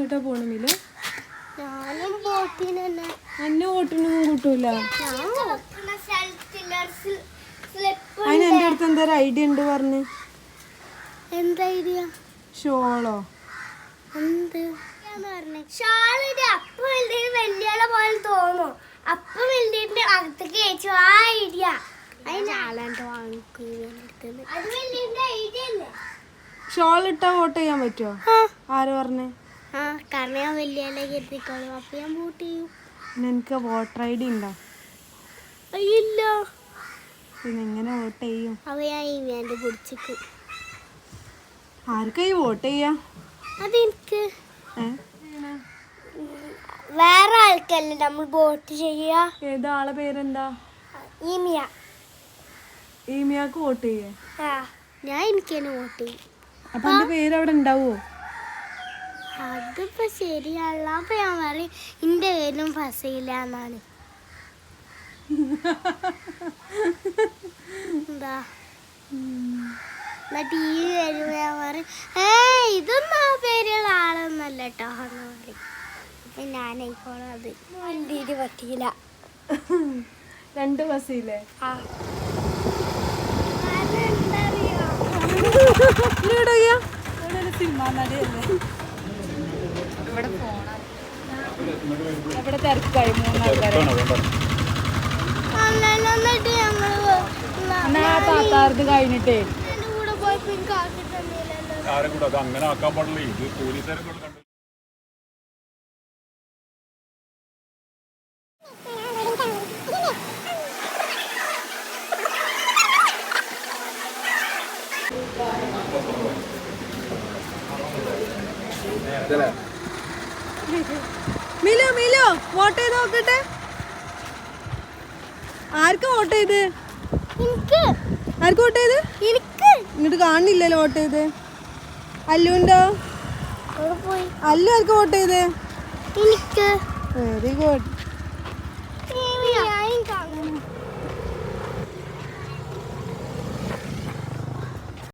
എങ്ങോട്ടാ പോണമില്ല അന്ന ഓട്ടിനൊന്നും കൂട്ടൂല. അതിന് എന്റെ അടുത്ത് എന്താ ഒരു ഐഡിയ ഉണ്ട് പറഞ്ഞ്. എന്താ ഐഡിയ? ഷോളോ. എന്ത്? ഷാളിന്റെ അപ്പം വലിയ വലിയ പോലെ തോന്നും. അപ്പം വലിയ അകത്തേക്ക് ചേച്ചു ആ ഐഡിയ. ഷോൾ ഇട്ടാ വോട്ട് ചെയ്യാൻ പറ്റുമോ ആര് പറഞ്ഞേ? കാരണം വലിയ കരുതിക്കോളും. അപ്പൊ ഞാൻ വോട്ട് ചെയ്യും. പിന്നെ എനിക്ക് വോട്ടർ ഐ ഡി ഉണ്ടോ? ഇല്ല. പിന്നെ എങ്ങനെ വോട്ട് ചെയ്യും? അവ ഞാൻ ഈ വേണ്ട പിടിച്ചിക്കും. ആർക്കായി വോട്ട് ചെയ്യാ? അതെനിക്ക്. വേറെ ആൾക്കല്ലേ നമ്മൾ വോട്ട് ചെയ്യുക ഏതാ ആളെ പേരെന്താ? ഈമിയ. ഈമിയാക്ക് വോട്ട് ചെയ്യേ? ഞാൻ എനിക്ക് തന്നെ വോട്ട് ചെയ്യും. അപ്പൊ എന്റെ പേര് അവിടെ ഉണ്ടാവോ? അതിപ്പോ ശരിയല്ല. അപ്പൊ ഞാൻ പറയും എന്റെ പേരും ഫസയില്ല എന്നാണ് എന്താ? ടി വി വരുമ്പോ ഞാൻ പറയും ഏ ഇതൊന്നും ആ പേരുള്ള ആളൊന്നല്ല കേട്ടോ എന്ന് പറയും. അപ്പൊ ഞാനായിക്കോളാം അത്. വണ്ടിയിൽ പറ്റിയില്ല. രണ്ട് ബസ്സില്ലേ ആ. കാരണം ഇവിടെ തിരക്കായി മൂന്നാൾക്കാരെ. എന്നാ ആ താത്താർത് കഴിഞ്ഞിട്ടേ. അങ്ങനെ ആക്കാൻ പാടില്ല? ഇത് പോലീസുകാരെ കണ്ടു മിലു മിലു വോട്ട് ചെയ്ത് നോക്കട്ടെ. ആർക്കാ വോട്ട് ചെയ്ത്? ആർക്ക് വോട്ട് ചെയ്ത്? ഇങ്ങോട്ട് കാണില്ലല്ലോ വോട്ട് ചെയ്ത്. അല്ലുണ്ടോ? അല്ലു ആർക്ക് വോട്ട് ചെയ്ത്? Very good